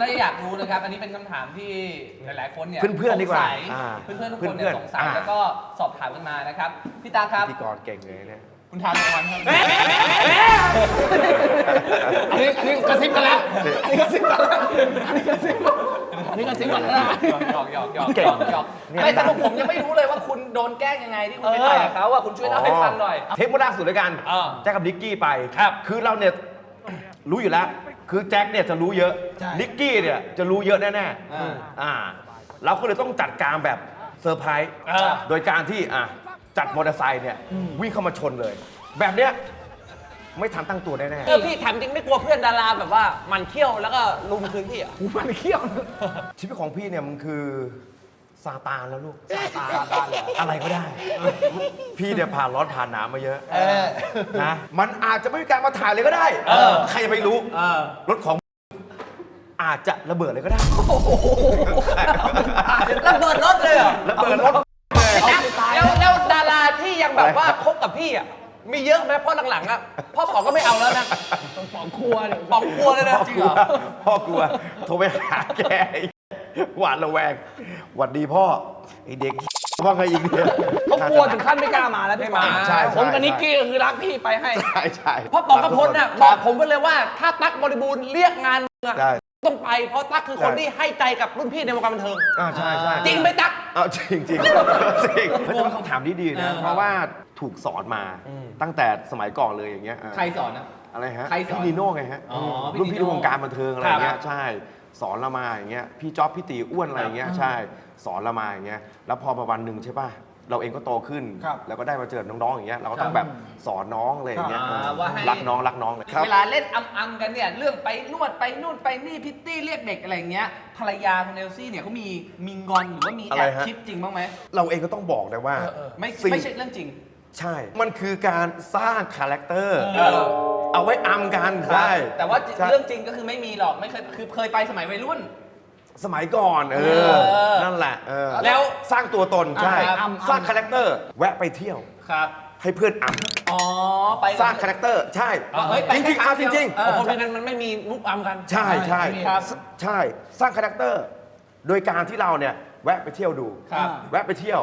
ก็อยากรู้นะครับ อันนี้เป็นคำถามที่หลายๆคนเนี่ยเพื่อนๆดีกว่าสงสัยอ่าเพื่อนๆทุกคนเนี่ยเพื่อนๆสงสัยอ่า แล้วก็สอบถามกันมานะครับพี่ตาครับพิธีกรเก่งเลยเนี่ย คุณทานรางวัลครับอันนี้อันนี้กระซิบกันแล้วอันนี้กระซิบกันแล้วอันนี้กระซิบอันนี้กระซิบกันแล้ว หยอกหยอกหยอกหยอกเก่งหยอกหยอกเนี่ย ไม่แต่ผมยังไม่รู้เลยว่าคุณโดนแกล้งยังไงที่คุณไปถ่ายกับเขาว่าคุณช่วยเล่าให้ฟังหน่อย เทปล่าสุดด้วยกันเออแจ็คกับนิกกี้ไป ครับ คือเราเนี่ย รู้อยู่แล้ว คือแจ็คเนี่ยจะรู้เยอะ ใช่ นิกกี้เนี่ยจะรู้เยอะแน่อ่า ๆอ่าเราก็เลยต้องจัดการแบบเซอร์ไพรส์เออ โดยการที่อะจัดมอเตอร์ไซค์เนี่ยวิ่งเข้ามาชนเลย แบบเนี้ยไม่ทันตั้งตัวแน่เออพี่ถามจริงไม่กลัวเพื่อนดาราแบบว่ามันเขี้ยวแล้วก็ลุมคืนพี่อะหูมันเขี้ยวๆชีวิตของพี่เนี่ยมันคือ ซาตานแล้วลูก ซาตานอะไรก็ได้ พี่เนี่ยผ่านร้อนผ่านหนาวมาเยอะนะ มันอาจจะไม่มีการมาถ่ายเลยก็ได้ ใครจะไปรู้รถของอาจจะระเบิดเลยก็ได้ ระเบิดรถเลยเหรอระเบิดรถแล้วแล้วดาราที่ยังแบบว่าคบกับพี่อะมีเยอะไหมเพราะหลังๆอะพ่อป๋องก็ไม่เอาแล้วนะป๋องครัวเนี่ยป๋องกลัวเลยนะพ่อกลัวพ่อกลัว โทรไปหาแก หวาดระแวงหวัดดีพ่อไอเด็กว่าไงอีกเนี่ย เขากลัวถึงขั้นไม่กล้ามาแล้วพี่ป๋องใช่ผมใช่กับนิกกี้ก็คือรักพี่ไปให้ใช่ใช่พ่อป๋องกระพลน่ะบอกผมไปเลยว่าถ้าตั๊กบริบูรณ์เรียกงานมึงอะใช่ต้องไปเพราะตั๊กคือคนที่ให้ใจกับรุ่นพี่ในวงการบันเทิงอ่าใช่ใช่จริงไหมตั๊ก เอาจริงจริงจริงเฮ้ยแต่เป็นคำถามที่ดีนะ เพราะว่าถูกสอนมาตั้งแต่สมัยก่อนเลยอย่างเงี้ยอะใครสอนนะอะไรฮะใครสอน พี่นีโน่ไงฮะอ๋อพี่รุ่นพี่นีในโน่วงการบันเทิงอะไรเงี้ครัยบใช่ สอนเรามาอย่างเงี้ยพี่จ๊อบพี่ตีอ้วนอะไรเงี้ยใช่สอนเรามาอย่างเงี้ยแล้วพอมาวันหนึ่งใช่ป่ะเราเองก็โตขึ้น ครับแล้วก็ได้มาเจอน้องๆอย่างเงี้ยเราก็ต้องแบบสอนน้องอะไรอย่างเงี้ยอ่าเออว่าให้ รักน้องรักน้องเลยครับ เวลาเล่นอำอำกันเนี่ยเรื่องไปนวดไปนู่นไปนี่พิตตี้เรียกเด็กอะไรอย่างเงี้ยภรรยาคุณเอลซี่เนี่ยเขามีมีงอนหรือว่ามีอะแอไรบฮะ คิดจริงบ้างไหมเราเองก็ต้องบอกนะว่าไม่สิ่ง ไม่ใช่เรื่องจริง ใช่ มันคือการสร้างคาแรคเตอร์ เออ เอาไว้อำกันใช่แต่ว่าใช่เรื่องจริงก็คือไม่มีหรอกไม่เคยคือเคยไปสมัยวัยรุ่น สมัยก่อนเออ เออนั่นแหละเออแล้วสร้างตัวตนใช่ อ่าครับ สร้างคาแรคเตอร์ แวะไปเที่ยว ครับให้เพื่อนออ๋อไปำสร้างคาแรคเตอร์ ใช่ อ๋อเฮ้ยไปจริงๆแค่เอาครั้จงเดียวริงเออเพราะไม่งั้นมันไม่มีมุกอัมกันๆใช่ใช่ครับ ใช่สร้างคาแรคเตอร์ โดยการที่เราเนี่ยแวะไปเที่ยวดู ครับ แวะไปเที่ยว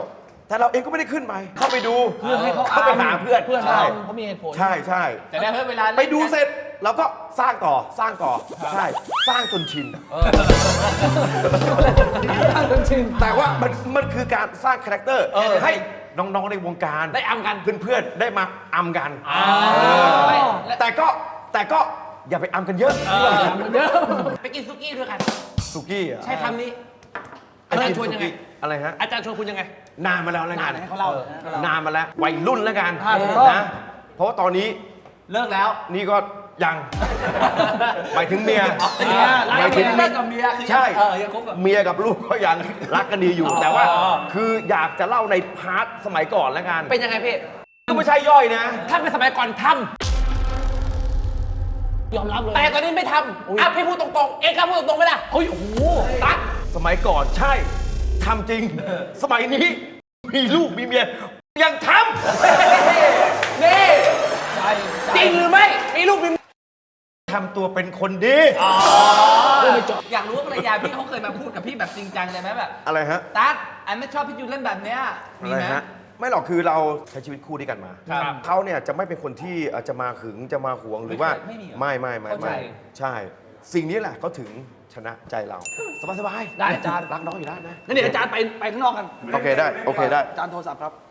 แต่เราเองก็ไม่ได้ขึ้นไป เข้าไปดูเพื่อให้เขาเข้าไปหาเพื่อนเพื่อนใช่เราเขามีเหตุผล ใช่ใช่แต่ได้เฮ้ยเวลาล่นไปดูเสร็จเราก็สร้างต่อสร้างต่อใช่สร้างจนชินสร้างจนชิน แต่ว่ามันมันคือการสร้างคาแรคเตอร์ให้น้องๆในวงการได้อำกันเพื่อนๆได้มาอำกันไม่แต่ก็แต่ก็อย่าไปอำกันเยอะมันเยอะไปกินซุกี้ด้วยกันสุกี้อะใช้คำนี้ไอ้กินชวนยังไงสุกี้ อะไรฮะ อาจารย์ชวนคุณยังไง นานมาแล้วแล้วกันให้เขาเล่าเลยให้เขาเล่านานมาแล้ววัยรุ่นแล้วกันอ่าถูกต้อง นะเพราะว่าตอนนี้เลิกแล้วนี่ก็ยัง หมายถึงเมียเมียหมายถึงเลิกกับเมียคือใช่เออยังคบกับ เมียกับลูกก็ยังรักกันดีอยู่แต่ว่า อ๋อ คืออยากจะเล่าในพาร์ทสมัยก่อนแล้วกันเป็นยังไงพี่ ก็ไม่ใช่ย่อยนะ ถ้าเป็นสมัยก่อนทยอมรับเลยำแต่ตอนนี้ไม่ทำอะพี่พูดตรงๆ เองกล้าพูดตรงๆไหมล่ะเฮ้ยโอ้โหตั๊กสมัยก่อนใช่ ทำจริง สมัยนี้ มีลูกมีเมีย ยังทนี่ใจจริงหรือไม่มีลูกมีำทำตัวเป็นคนดีเรื่องไม่จบอยากรู้ว่าภรรยาพี่เขาเคยมาพูดกับพี่แบบจริงจังเลยไหมแบบอะไรฮะ ตั๊กอันไม่ชอบพี่จูนเล่นแบบเนี้ยมีอะไรไหม ฮะไม่หรอกคือเราใช้ชีวิตคู่ด้วยกันมาครับเขาเนี่ยจะไม่เป็นคนที่เอ่อจะมาหึงจะมาหวงหรือว่าไม่มีเหรอไม่ไม่ไม่เข้าใจ ไม่ใช่ สิ่งนี้แหละเขาถึง ชนะใจเราสบายสบายๆได้อาจารย์ รักน้องอยู่แล้วนะงั้นเดี๋ยวอาจารย์ไปไปข้างนอกกัน โอเคได้โอเคได้ อาจารย์โทรศัพท์ครับ me, me, me, me,